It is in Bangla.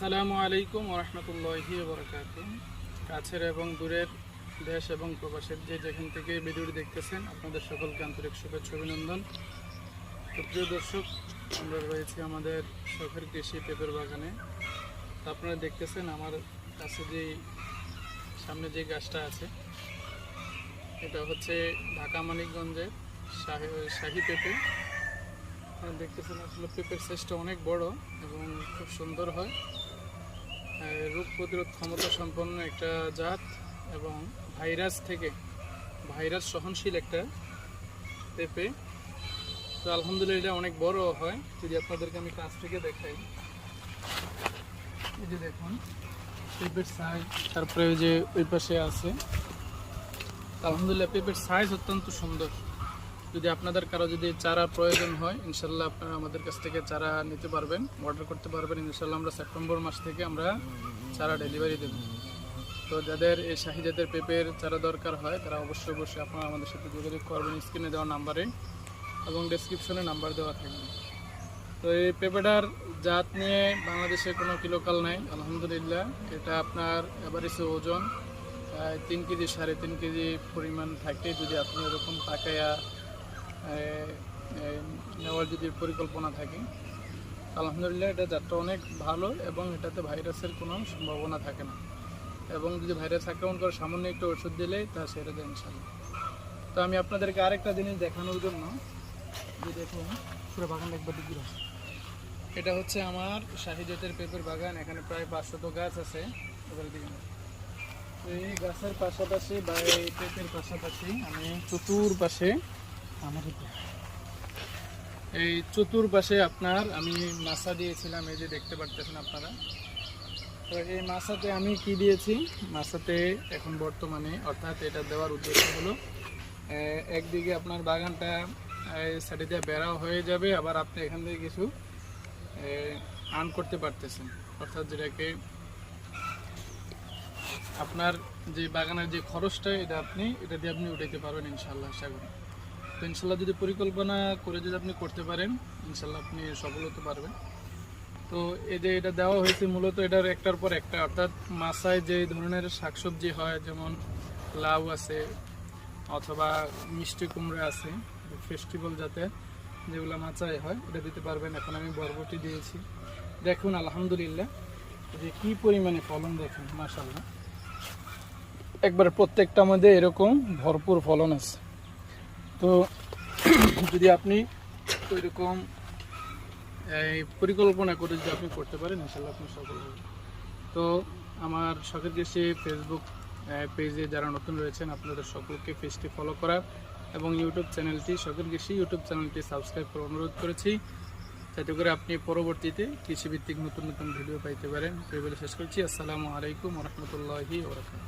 সালামু আলাইকুম ওরহমতুল্লাহি বরকাত কাছের এবং দূরের দেশ এবং প্রবাসের যে যেখান থেকে ভিডিওটি দেখতেছেন, আপনাদের সকলকে আন্তরিক শুভেচ্ছা অভিনন্দন। তো প্রিয় দর্শক, আমরা রয়েছি আমাদের শখের কৃষি পেঁপের বাগানে। আপনারা দেখতেছেন আমার কাছে যে সামনে যে গাছটা আছে, এটা হচ্ছে ঢাকা মানিকগঞ্জের শাহি শাহি পেঁপে। দেখতেছেন আসলে পেঁপের সাইজটা অনেক বড় এবং খুব সুন্দর হয়। রোগ প্রতিরোধ ক্ষমতা সম্পন্ন একটা জাত এবং ভাইরাস থেকে ভাইরাস সহনশীল একটা পেঁপে। তো আলহামদুলিল্লাহ এটা অনেক বড় হয়। যদি আপনাদেরকে আমি কাছ থেকে দেখাই, এই যে দেখুন, পেঁপের সাইজ তারপরে ওই যে ওই পাশে আছে। আলহামদুলিল্লাহ, পেঁপের সাইজ অত্যন্ত সুন্দর। যদি আপনাদের কারও যদি চারা প্রয়োজন হয় ইনশাল্লাহ আপনারা আমাদের কাছ থেকে চারা নিতে পারবেন অর্ডার করতে পারবেন ইনশাল্লাহ আমরা সেপ্টেম্বর মাস থেকে আমরা চারা ডেলিভারি দেব। তো যাদের এই শাহি জাতের পেঁপের চারা দরকার হয় তারা অবশ্যই অবশ্যই আপনারা আমাদের সাথে যোগাযোগ করবেন স্ক্রিনে দেওয়া নাম্বারে এবং ডেসক্রিপশনে নাম্বার দেওয়া থাকবে। তো এই পেঁপেটার জাত নিয়ে বাংলাদেশে কোনো কিলোকাল নাই আলহামদুলিল্লাহ। এটা আপনার এভারেজে ওজন তিন কেজি সাড়ে তিন কেজি পরিমাণ থাকে। যদি আপনি এরকম এ, নেওয়ার যদি পরিকল্পনা থাকে, আলহামদুলিল্লাহ এটা যাত্রা অনেক ভালো এবং এটাতে ভাইরাসের কোনো সম্ভাবনা থাকে না। এবং যদি ভাইরাস আক্রমণ করে সামান্য একটু ওষুধ দিলেই তা সেরে দেয় ইনশাল্লাহ তো আমি আপনাদেরকে আরেকটা জিনিস দেখানোর জন্য, যে দেখুন, পুরো বাগানটা একবার দিকে এটা হচ্ছে আমার শাহি জাতের পেঁপের বাগান, এখানে প্রায় পাঁচশত গাছ আছে। এই গাছের পাশাপাশি বা এই পেঁপের পাশাপাশি আমি চতুর পাশে এই চতুর্পাশে আপনার, আমি মাছা দিয়েছিলাম, এই যে দেখতে পারতেছেন আপনারা। তো এই মাছাতে আমি কি দিয়েছি? মাছাতে এখন বর্তমানে, অর্থাৎ এটা দেওয়ার উদ্দেশ্য হলো একদিকে আপনার বাগানটা সাইডে দিয়ে বেড়াও হয়ে যাবে, আবার আপনি এখান থেকে কিছু আর্ন করতে পারতেছেন। অর্থাৎ যেটাকে আপনার যে বাগানের যে খরচটা, এটা আপনি, এটা দিয়ে আপনি উঠাইতে পারবেন ইনশাল্লাহ আশা করি। তো ইনশাল্লাহ যদি পরিকল্পনা করে যদি আপনি করতে পারেন, ইনশাল্লাহ আপনি সফল হতে পারবেন। তো এই যে এটা দেওয়া হয়েছে, মূলত এটার একটার পর একটা, অর্থাৎ মাসায় যে ধরনের শাকসবজি হয়, যেমন লাউ আছে অথবা মিষ্টি কুমড়া আছে ফেস্টিভ্যাল যাতে যেগুলো মাচায় হয় এটা দিতে পারবেন। এখন আমি বরবটি দিয়েছি। দেখুন, আলহামদুলিল্লাহ, যে কি পরিমাণে ফলন দেখুন মাসাল্লাহ একবার প্রত্যেকটা মধ্যে এরকম ভরপুর ফলন আছে। তো যদি আপনি ওইরকম এই পরিকল্পনা করে যদি আপনি করতে পারেন ইনশাল্লাহ আপনি সফল হবেন। তো আমার শখের দেশে ফেসবুক পেজে যারা নতুন রয়েছেন, আপনাদের সকলকে পেজটি ফলো করার এবং ইউটিউব চ্যানেলটি শখের কৃষি ইউটিউব চ্যানেলটি সাবস্ক্রাইব করে অনুরোধ করেছি, যাতে করে আপনি পরবর্তীতে কৃষিভিত্তিক নতুন নতুন ভিডিও পাইতে পারেন। এই বলে শেষ করছি। আসসালামু আলাইকুম রহমতুল্লাহি ওরকাত